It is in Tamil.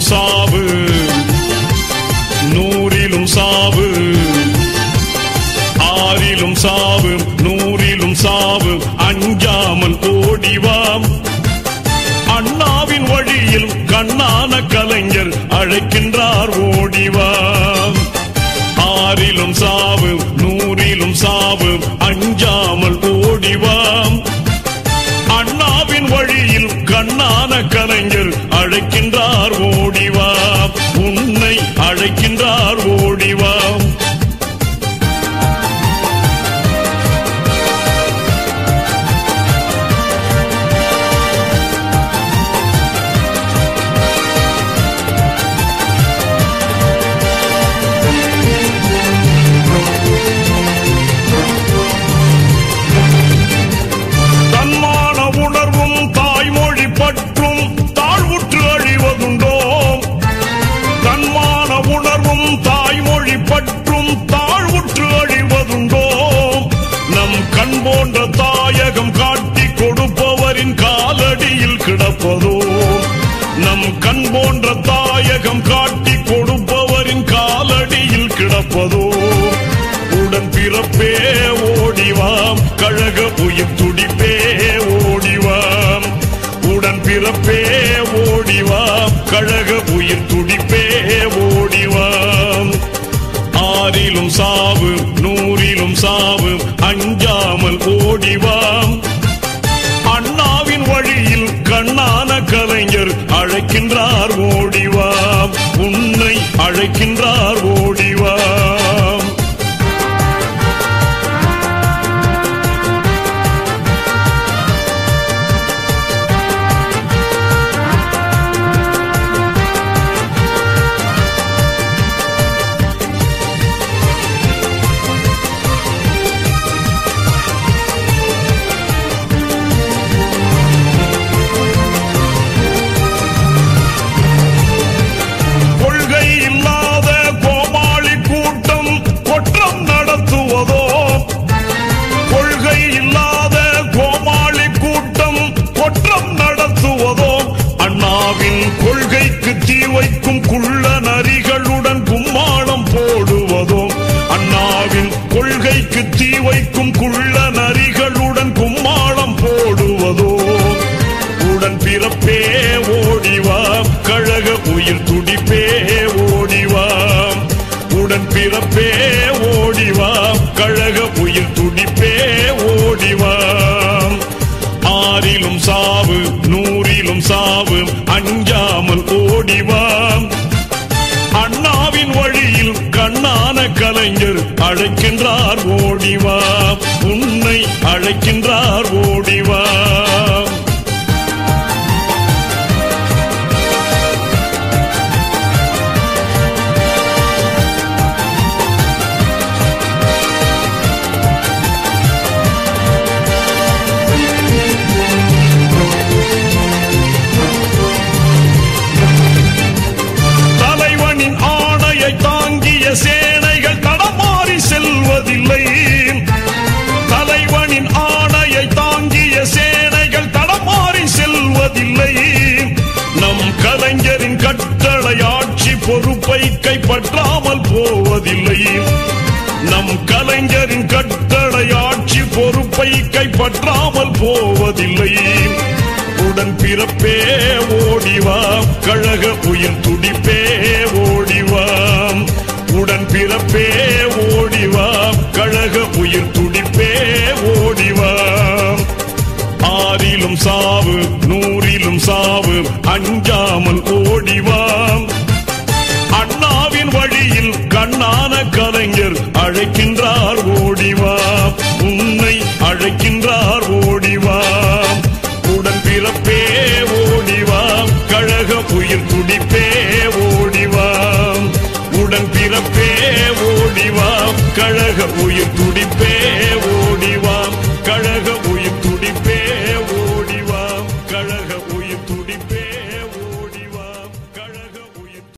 சாவு நூறிலும் சாவு ஆறிலும் சாவு நூறிலும் சாவு அஞ்சாமல் ஓடிவாம் அண்ணாவின் வழியில் கண்ணான கலைஞர் அழைக்கின்றார் ஓடிவாம். ஆறிலும் சாவு நூறிலும் சாவு அழைக்கின்றார் ஓடிவா. தாயகம் காட்டி கொடுப்பவரின் காலடியில் கிடப்பதோ? உடன் பிறப்பே ஓடிவாம் கழக உயிர் துடிப்பே ஓடிவாம் உடன் பிறப்பே ஓடிவாம் கழக உயிர் துடிப்பே ஓடிவாம் ஆறிலும் சாவு நூறிலும் சாவு அஞ்சாமல் ஓடிவாம் அண்ணாவின் வழியில் கண்ணான கலைஞர் அழைக்கின்றார் உன்னை அழைக்கின்றார் அண்ணாவின் கொள்கைக்கு தீ வைக்கும் குள்ள நரிகளுடன் கும்மாளம் போடுவதோ உடன் பிறப்பே ஞான கலைஞர் அழைக்கின்றார் ஓடிவா. உன்னை அழைக்கின்றார் ஓடிவா. கைப்பற்றாமல் போவதில்லை. நம் கலைஞரின் கட்டளை ஆட்சி பொறுப்பை கைப்பற்றாமல் போவதில்லை. உடன் பிறப்பே ஓடிவாம் கழக உயிர் துடிப்பே ஓடிவாம் உடன் பிறப்பே ஓடிவாம் கழக உயிர் துடிப்பே ஓடிவாம் ஆறிலும் சாவு நூறிலும் சாவு அஞ்சா வழியில் கலைஞர் அழைக்கின்றார் ஓடிவா. உன்னை அழைக்கின்றார் ஓடிவா. உடன் பிறப்பே ஓடிவா. கழக உயிர் துடிப்பே ஓடிவா. உடன் பிறப்பே ஓடிவா. கழக உயிர் துடிப்பே